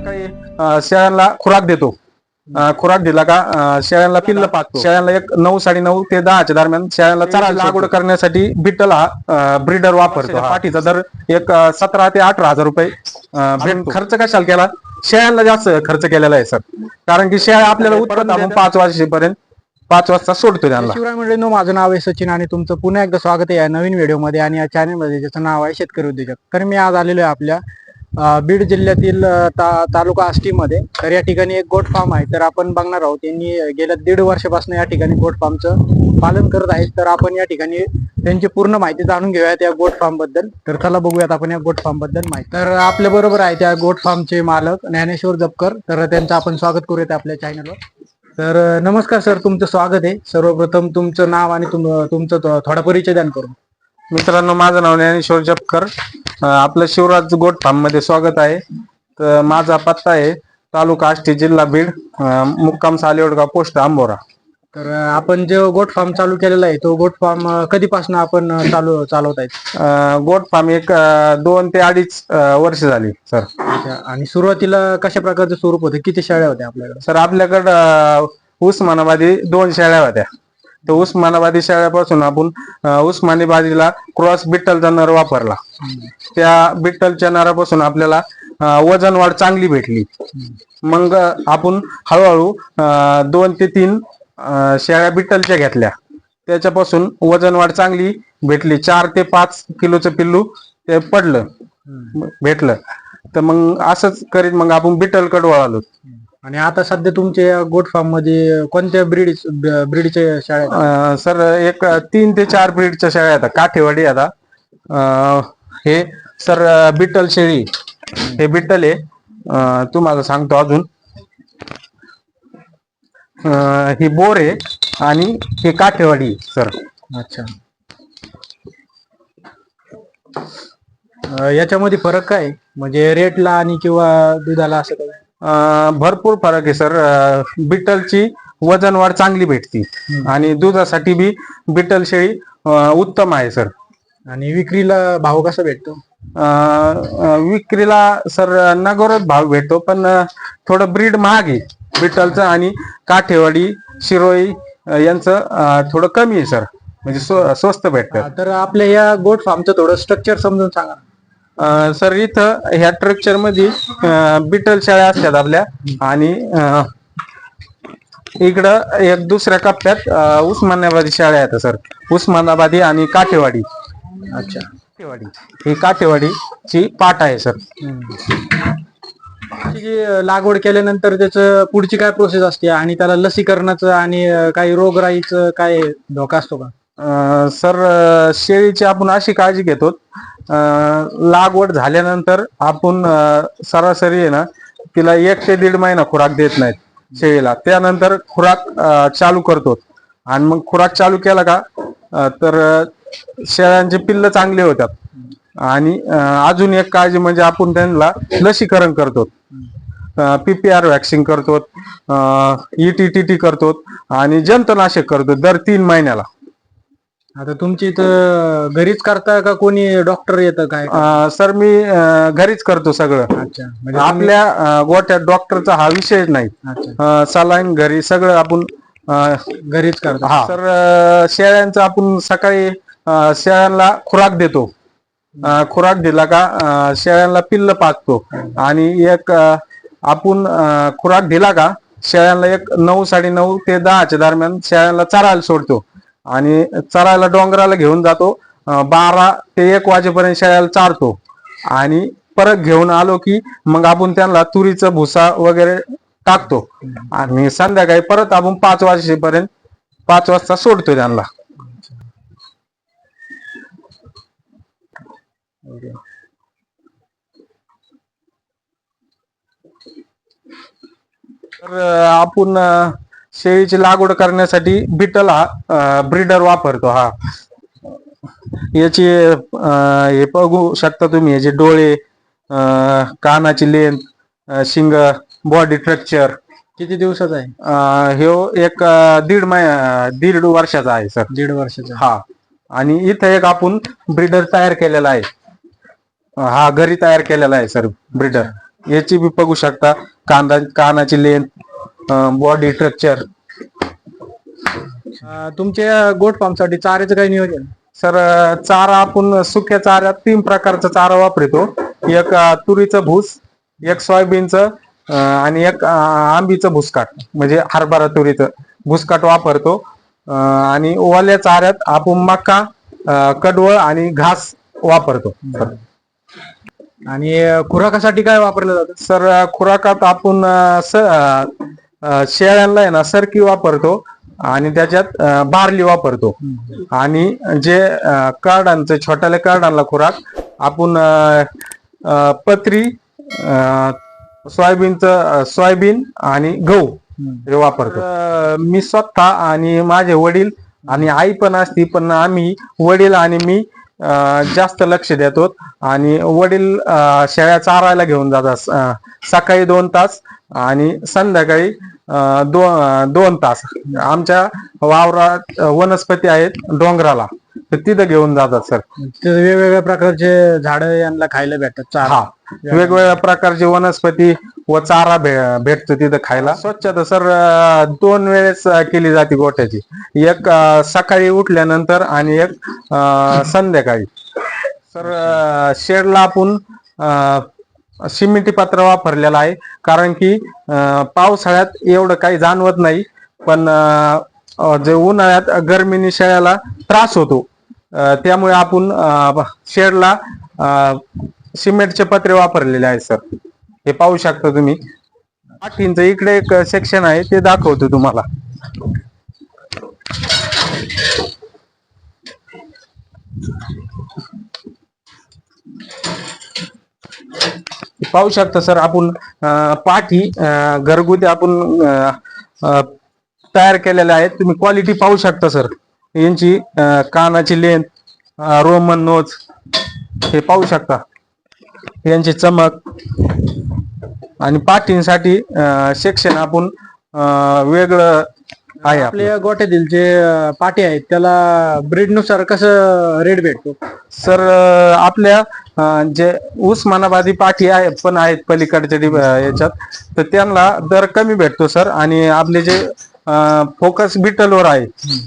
सकाळी शेळ्यांना खुराक देतो. खुराक दिला का शेळ्यांना पिल्ल पाहतो शेळ्यांना एक नऊ साडे नऊ ते दहाच्या दरम्यान शेळ्यांना चारा लागवड करण्यासाठी बिट्टल हा ब्रीडर वापरतो. पाठीचा दर एक सतरा ते अठरा हजार रुपये. खर्च कशाला केला? शेळ्यांना जास्त खर्च केलेला आहे सर. कारण की शेळ्या आपल्याला उत्पन्न आपण पाच वाजेपर्यंत पाच वाजता सोडतो त्यांना. शिवराय मंडळींनो माझं नाव आहे सचिन आणि तुमचं पुन्हा एकदा स्वागत आहे या नवीन व्हिडिओमध्ये आणि या चॅनलमध्ये ज्याचं नाव आहे शेतकरी उद्योजक. तर मी आज आलेलो आहे आपल्या बीड जिल्ह्यातील ता तालुका आष्टीमध्ये. तर या ठिकाणी एक गोट फार्म आहे. तर आपण बघणार आहोत यांनी गेल्या दीड वर्षापासून या ठिकाणी गोट फार्मचं पालन करत आहेत. तर आपण या ठिकाणी त्यांची पूर्ण माहिती जाणून घेऊयात या गोट फार्मबद्दल. तर चला बघूयात आपण या गोट फार्मबद्दल माहिती. तर आपल्या बरोबर आहे त्या गोट फार्मचे मालक ज्ञानेश्वर जपकर. तर त्यांचं आपण स्वागत करूयात आपल्या चॅनलवर तर नमस्कार सर. तुमचं स्वागत आहे. सर्वप्रथम तुमचं नाव आणि तुम- तुमचं थोडा परिचय दान करून. मित्रांनो माझं नाव ज्ञानेश्वर जपकर आपलं शिवराज गोट फार्ममध्ये स्वागत आहे. तर माझा पत्ता आहे तालुका आष्टी जिल्हा बीड मुक्काम सालेवडगाव पोस्ट आंबोरा. तर आपण जो गोट फार्म चालू केलेला आहे तो गोट फार्म कधीपासून आपण चालू चालवत आहेत? गोट फार्म एक दोन ते अडीच वर्ष झाली सर. आणि सुरुवातीला कशा प्रकारचं स्वरूप होते? किती शाळा होत्या आपल्याकडे? सर आपल्याकडं उस्मानाबादी दोन शेळ्या होत्या. तर उस्मानाबादी शेळ्यापासून आपण उस्मानाबादीला क्रॉस बिट्टलचा नर वापरला. त्या बिट्टलच्या नरापासून आपल्याला वजन वाढ चांगली भेटली. मग आपण हळूहळू दोन ते तीन शेळ्या बिट्टलच्या घेतल्या. त्याच्यापासून वजन वाढ चांगली भेटली. चार ते पाच किलोचं पिल्लू ते पडलं. भेटलं. तर मग असंच करीत मग आपण बिट्टलकडे वळालो. आणि आता सध्या तुमच्या गोट फार्ममध्ये कोणत्या ब्रीड ब्रीडच्या शाळा आहेत? अं, सर एक तीन ते चार ब्रीडच्या शेळ्या आहेत. काठेवाडी आता. अं, हे सर अं, बिट्टल शेळी. हे बिट्टल आहे. अं, तुम्हाला सांगतो अजून. अं, ही बोर आहे आणि हे काठेवाडी सर. अच्छा. अ, याच्यामध्ये फरक काय आहे? म्हणजे रेटला आणि किंवा दुधाला असं काय भरपूर फरक आहे सर. अं, बिट्टलची वजन वाढ चांगली भेटती. आणि दुधासाठी बी बिट्टल शेळी उत्तम आहे सर. आणि विक्रीला भाव कसा भेटतो? विक्रीला सर नगरच भाव भेटतो पण थोडं ब्रीड महाग आहे. बिट्टलचं आणि काठेवाडी शिरोई यांचं थोडं कमी आहे सर. म्हणजे स्व- स्वस्त भेटतं तर आपल्या या गोट फार्मचं थोडं स्ट्रक्चर समजून सांगा सर इथं ह्या स्ट्रक्चरमध्ये बिटल शाळा असतात आपल्या आणि इकडं एक दुसऱ्या कप्प्यात उस्मानाबादी शाळा आहेत सर. उस्मानाबादी आणि काठेवाडी. अच्छा. काठेवाडी. ही काठेवाडीची पाट आहे सर. जी लागवड केल्यानंतर त्याचं पुढची काय प्रोसेस असते? आणि त्याला लसीकरणाचं आणि काही रोगराईचं काय धोका असतो का? सर शेळीची आपण अशी काळजी घेतो. लागवड झाल्यानंतर आपण सरासरी आहे ना तिला एक ते दीड महिना खुराक देत नाहीत शेळीला. त्यानंतर खुराक चालू करतो. आणि मग खुराक चालू केला का तर शेळ्यांचे पिल्ल चांगले होतात. आणि अजून एक काळजी म्हणजे आपण त्यांना लसीकरण करतो. पीपीआर व्हॅक्सिन करतो. ईटीटीटी करतो. आणि जंतनाशक करतो दर तीन महिन्याला. आता तुमची इथं घरीच करता का कोणी डॉक्टर येतं काय? अं, सर मी अं, घरीच करतो सगळं. अच्छा. म्हणजे आपल्या अं, गोट्यात डॉक्टरचा हा विषय नाही. अच्छा. सलाईन घरी सगळं आपण अं, घरीच करता. हा. सर अं, शेळ्यांचं आपण सकाळी अं, शेळ्यांना खुराक देतो. अं, खुराक दिला का अं, शेळ्यांना पिल्ल पाचतो आणि एक अं, आपण अं, खुराक दिला का शेळ्यांना एक नऊ साडे नऊ ते दहाच्या दरम्यान शेळ्यांना चरायला सोडतो. आणि चरायला डोंगराला घेऊन जातो. बारा ते एक वाजेपर्यंत शेळ्याला चारतो. आणि परत घेऊन आलो की मग आपण त्यांना तुरीचं भुसा वगैरे टाकतो. आणि संध्याकाळी परत आपण पाच वाजेपर्यंत पाच वाजता सोडतो त्यांना. तर आपण शेळीची लागवड करण्यासाठी बिटल हा ब्रीडर वापरतो हा. याची हे बघू शकता तुम्ही याचे डोळे कानाची लेंथ शिंग बॉडी स्ट्रक्चर किती दिवसाचा आहे? हे एक दीड महिना दीड वर्षाचा आहे सर. दीड वर्षाचा हा. आणि इथं एक आपण ब्रीडर तयार केलेला आहे. हा घरी तयार केलेला आहे सर ब्रीडर याची बी बघू शकता कांदा कानाची लेंथ बॉडी स्ट्रक्चर तुमच्या गोट फार्मसाठी चाऱ्याचं काही नियोजन? सर चारा आपण सुक्या चाऱ्यात तीन प्रकारचा चारा वापरतो. एक तुरीचं भूस एक सोयाबीनचं आणि एक आंबीचं भुसकाट म्हणजे हरभरा तुरीचं भुसकाट वापरतो. आणि ओल्या चाऱ्यात आपण मका कडवळ आणि घास वापरतो. आणि खुराकासाठी काय वापरलं जातं? सर खुराकात आपण शेळ्यांना आहे ना सरकी वापरतो आणि त्याच्यात बारली वापरतो. आणि जे कार्डांचं छोट्याल्या कार्डांना खुराक आपण पत्री सोयाबीनचं सोयाबीन आणि गहू हे वापरतो. मी स्वतः आणि माझे वडील आणि आई पण असती पण आम्ही वडील आणि मी जास्त लक्ष देतो. आणि वडील शेळ्या चारायला घेऊन जातात सकाळी दोन तास आणि संध्याकाळी अ, दोन तास. आमच्या वावरात वनस्पती आहेत डोंगराला. तर तिथं घेऊन जातात सर. तिथं वेगवेगळ्या प्रकारचे झाडं यांना खायला भेटतात चारा. हा. वेगवेगळ्या प्रकारची वनस्पती व चारा भे- भेटतो तिथं खायला. स्वच्छता सर दोन वेळेस केली जाते गोठ्याची. एक सकाळी उठल्यानंतर आणि एक संध्याकाळी. सर शेडला आपण सिमेंटी पत्र वापरलेलं आहे. कारण की पावसाळ्यात एवढं काही जाणवत नाही पण जे उन्हाळ्यात गरमीने शेळ्याला त्रास होतो. त्यामुळे आपण शेडला सिमेंटचे पत्रे वापरलेले आहेत सर. हे पाहू शकता तुम्ही. पाठींचं इकडे एक सेक्शन आहे ते दाखवतो तुम्हाला. पाहू शकता सर आपण पाठी घरगुती आपण तयार केलेल्या आहेत. तुम्ही क्वालिटी पाहू शकता सर. यांची कानाची लेंथ रोमन नोज हे पाहू शकता. यांची चमक आणि पाठींसाठी सेक्शन आपण वेगळं आहे आपलं. आपल्या गोठ्यातील जे अं, पाटी आहेत त्याला ब्रीडनुसार कसं रेट भेटतो? सर अं, आपल्या अं, जे उस्मानाबादी पाठी आहे पण आहेत पलीकडच्या अं, याच्यात तर त्यांना दर कमी भेटतो सर. आणि आपले जे फोकस बिटलवर आहे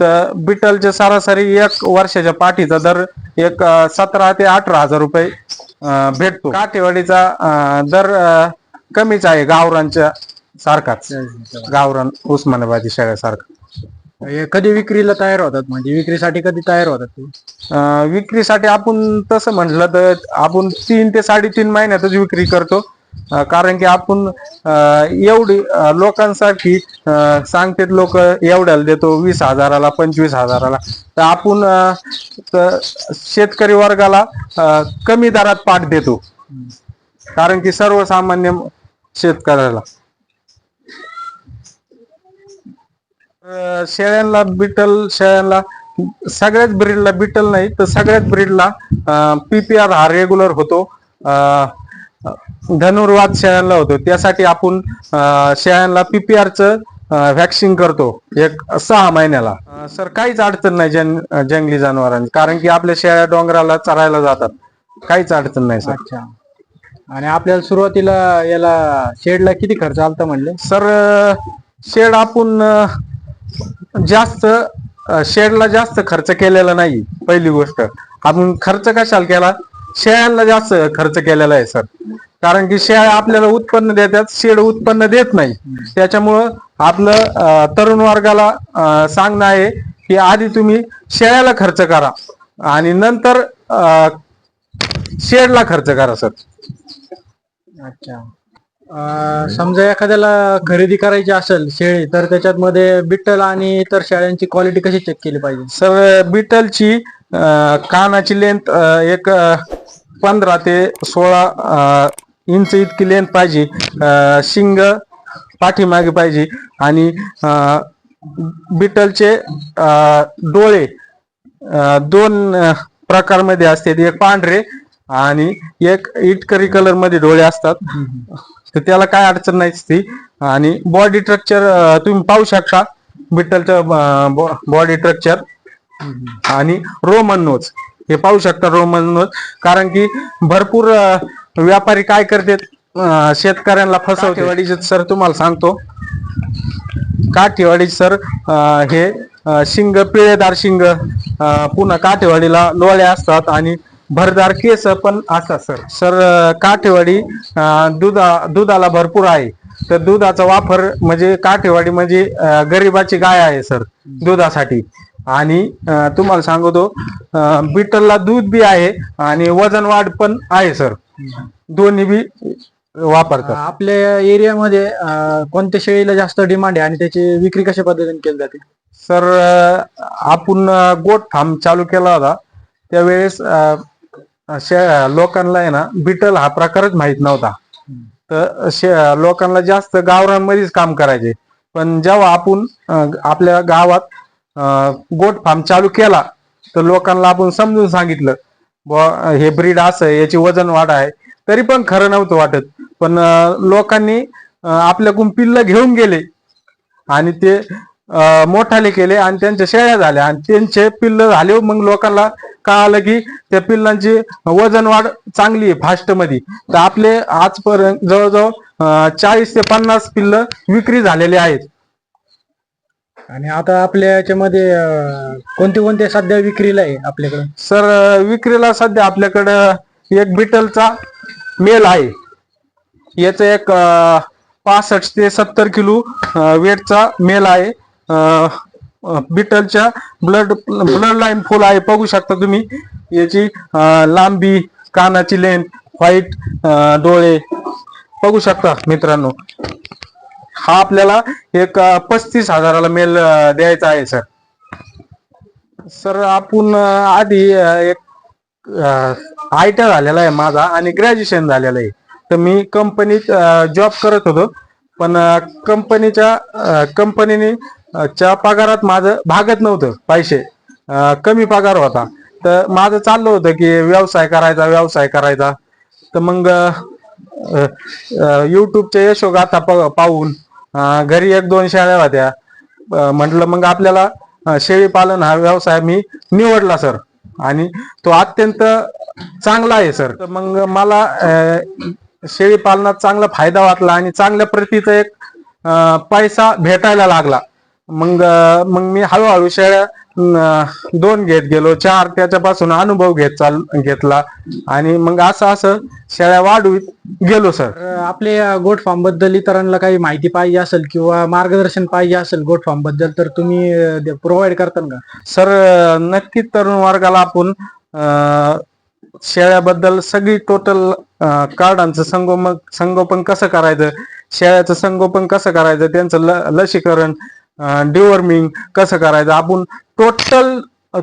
तर बिटलचे सरासरी एक वर्षाच्या पाठीचा दर एक अं, सतरा ते अठरा हजार रुपये अं, भेटतो. काठेवाडीचा अं, दर अं, कमीच आहे गावरांच्या सारखाच. गावरान उस्मानाबादी शाळेसारखा हे कधी विक्रीला तयार होतात म्हणजे? विक्रीसाठी कधी तयार होतात ते? अं, विक्रीसाठी आपण तसं म्हटलं तर आपण तीन ते साडेतीन महिन्यातच विक्री करतो. अं, कारण की आपण अं, एवढी अं, लोकांसाठी अं, सांगतात लोक एवढ्याला देतो वीस हजाराला पंचवीस हजाराला. तर आपण अं, शेतकरी वर्गाला अं, कमी दरात पाठ देतो. कारण की सर्वसामान्य शेतकऱ्याला अं, शेळ्यांना बिटल शेळ्यांना सगळ्याच ब्रीडला बिटल नाही तर सगळ्याच ब्रीडला पीपीआर हा रेग्युलर होतो. धनुर्वाद शेळ्यांना होतो. त्यासाठी आपण शेळ्यांना पीपीआरचं व्हॅक्सिन करतो. एक सहा महिन्याला. सर काहीच अडचण नाही जंग जंगली जनावरांची. कारण की आपल्या शेळ्या डोंगराला चरायला जातात. काहीच अडचण नाही सर. अच्छा. आणि आपल्याला सुरुवातीला याला शेडला किती खर्च आलता म्हणले? सर शेड आपण जास्त शेडला जास्त खर्च केलेला नाही पहिली गोष्ट. आपण खर्च कशाला केला? शेळ्यांना जास्त खर्च केलेला आहे सर. कारण की शेळ्या आपल्याला उत्पन्न देतात शेड उत्पन्न देत नाही. त्याच्यामुळं आपलं तरुण वर्गाला सांगणं आहे की आधी तुम्ही शेळ्याला खर्च करा आणि नंतर शेडला खर्च करा सर. अच्छा. अं, समजा एखाद्याला खरेदी करायची असेल शेळी तर त्याच्यात मध्ये बिट्टल आणि इतर शेळ्यांची क्वालिटी कशी चेक केली पाहिजे? सर बिटलची अं, कानाची लेंथ एक पंधरा ते सोळा अं, इंच इतकी लेंथ पाहिजे. अं, शिंग पाठीमागे पाहिजे. आणि अं, बिटलचे अं, डोळे अं, दोन अं, प्रकारमध्ये असतात. एक पांढरे आणि एक इटकरी कलरमध्ये डोळे असतात. तर त्याला काय अडचण नाही ती. आणि बॉडी स्ट्रक्चर तुम्ही पाहू शकता बिट्टलचं बॉडी स्ट्रक्चर आणि रोमन नोज हे पाहू शकता रोमन नोज कारण की भरपूर व्यापारी काय करतात? शेतकऱ्यांना फसवते सर तुम्हाला सांगतो. काठेवाडी सर हे शिंग पिळेदार शिंग पुन्हा काठेवाडीला लोळे असतात आणि भरदार केस पण असतात सर. सर काठेवाडी दुधा दुधाला भरपूर आहे. तर दुधाचा वापर म्हणजे काठेवाडी म्हणजे गरिबाची गाय आहे सर दुधासाठी. आणि तुम्हाला सांगतो बिटलला दूध बी आहे आणि वजन वाढ पण आहे सर. दोन्ही बी वापरतात. आपल्या एरियामध्ये कोणत्या शेळीला जास्त डिमांड आहे आणि त्याची विक्री कशा पद्धतीने केली जाते? सर आपण गोट फार्म चालू केला होता. त्यावेळेस लोकांना आहे ना बिटल हा प्रकारच माहीत नव्हता. तर शे- लोकांना जास्त गावरांमध्येच काम करायचे. पण जेव्हा आपण आपल्या गावात गोट फार्म चालू केला तर लोकांना आपण समजून सांगितलं हे ब्रीड असं आहे, याची वजन वाढ आहे तरी पण खरं नव्हतं वाटत. पण लोकांनी आपल्याकडून पिल्ल घेऊन गेले. आणि ते मोठाले केले आणि त्यांच्या शेळ्या झाल्या. आणि त्यांचे पिल्ल झाले मग लोकांना कळालं की त्या पिल्लांची वजन वाढ चांगली आहे फास्टमध्ये. तर आपले आजपर्यंत जवळजवळ चाळीस ते पन्नास पिल्ल विक्री झालेले आहेत. आणि आता आपल्या याच्यामध्ये कोणते कोणते सध्या विक्रीला आहे आपल्याकडे? सर विक्रीला सध्या आपल्याकडं एक बिटलचा मेल आहे. याचं एक पासष्ट ते सत्तर किलो वेटचा मेल आहे. बिटलच्या ब्लड ब्लड लाईन फुल आहे. बघू शकता तुम्ही. याची लांबी कानाची लेंथ व्हाईट डोळे. बघू शकता मित्रांनो. हा आपल्याला एक पस्तीस हजाराला मेल द्यायचा आहे सर सर आपण आधी एक आय टी झालेला आहे माझा आणि ग्रॅज्युएशन झालेलं आहे. तर मी कंपनीत जॉब करत होतो. पण कंपनीच्या कंपनीने च्या पगारात माझं भागत नव्हतं पैसे. कमी पगार होता. तर माझं चाललं होतं की व्यवसाय करायचा व्यवसाय करायचा. तर मग युट्यूबच्या यशोगाथा प- पाहून घरी एक दोन शाळ्या होत्या. म्हटलं मग आपल्याला शेळी पालन हा व्यवसाय मी निवडला सर. आणि तो अत्यंत चांगला आहे सर. तर मग मला शेळी पालनात चांगला फायदा वाटला आणि चांगल्या प्रतीचा एक पैसा भेटायला लागला. मग मग मी हळूहळू शेळ्या दोन घेत गेलो. चार त्याच्यापासून अनुभव घेत चाल घेतला. आणि मग असं असं शेळ्या वाढवीत गेलो सर. तर आपल्या गोट फार्मबद्दल इतरांना काही माहिती पाहिजे असेल किंवा मार्गदर्शन पाहिजे असेल गोट फार्मबद्दल तर तुम्ही प्रोव्हाइड करता का? सर नक्कीच तरुण वर्गाला आपण शेळ्याबद्दल सगळी टोटल कार्डांचं संगोपन संगोपन कसं करायचं शेळ्याचं संगोपन कसं करायचं त्यांचं लसीकरण डिवॉर्मिंग कसं करायचं? आपण टोटल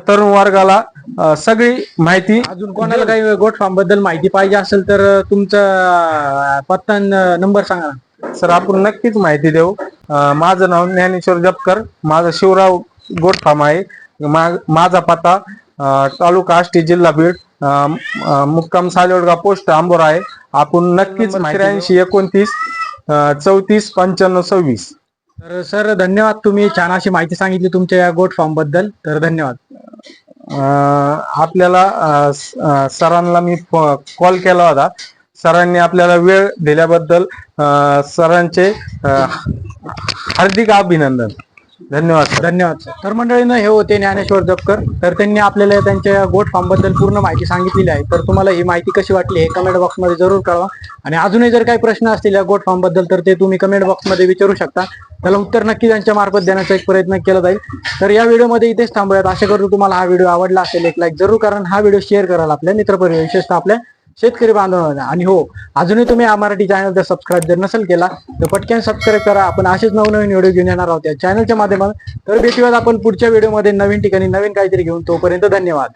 तरुण वर्गाला सगळी माहिती अजून कोणाला काही गोट फार्मबद्दल माहिती पाहिजे असेल तर तुमचा पत्ता नंबर सांगा सर आपण नक्कीच माहिती देऊ. माझं नाव ज्ञानेश्वर जपकर माझं शिवराव गोट फार्म आहे. माझा पत्ता तालुका आष्टी जिल्हा बीड मुक्काम सालेवडगा पोस्ट आंबोरा आहे. आपण नक्कीच त्र्याऐंशी एकोणतीस चौतीस पंच्याण्णव सव्वीस. तर सर धन्यवाद तुम्ही छान अशी माहिती सांगितली तुमच्या या गोट फॉर्मबद्दल. तर धन्यवाद. आपल्याला सरांना मी कॉल केला होता. सरांनी आपल्याला वेळ दिल्याबद्दल सरांचे हार्दिक अभिनंदन. धन्यवाद सर. धन्यवाद सर. तर मंडळीनं हे होते ज्ञानेश्वर जपकर तर त्यांनी आपल्याला त्यांच्या गोट फार्मबद्दल पूर्ण माहिती सांगितलेली आहे. तर तुम्हाला ही माहिती कशी वाटली हे कमेंट बॉक्समध्ये जरूर कळवा. आणि अजूनही जर काही प्रश्न असतील या गोट फार्मबद्दल तर ते तुम्ही कमेंट बॉक्समध्ये विचारू शकता. त्याला उत्तर नक्की त्यांच्या मार्फत देण्याचा एक प्रयत्न केला जाईल. तर या व्हिडिओमध्ये इथेच थांबूयात. आशा करतो तुम्हाला हा व्हिडिओ आवडला असेल एक लाईक जरूर कारण हा व्हिडिओ शेअर कराल आपल्या मित्रपरिवार विशेषतः आपल्या शेतकरी बांधवांना. आणि हो अजूनही तुम्ही या मराठी चॅनल जर सबस्क्राईब जर नसेल केला तर पटकन सबस्क्राईब करा. आपण असेच नवनवीन व्हिडिओ घेऊन येणार आहोत या चॅनलच्या माध्यमातून. तर भेटूयात आपण पुढच्या व्हिडिओमध्ये नवीन ठिकाणी नवीन काहीतरी घेऊन. तोपर्यंत धन्यवाद.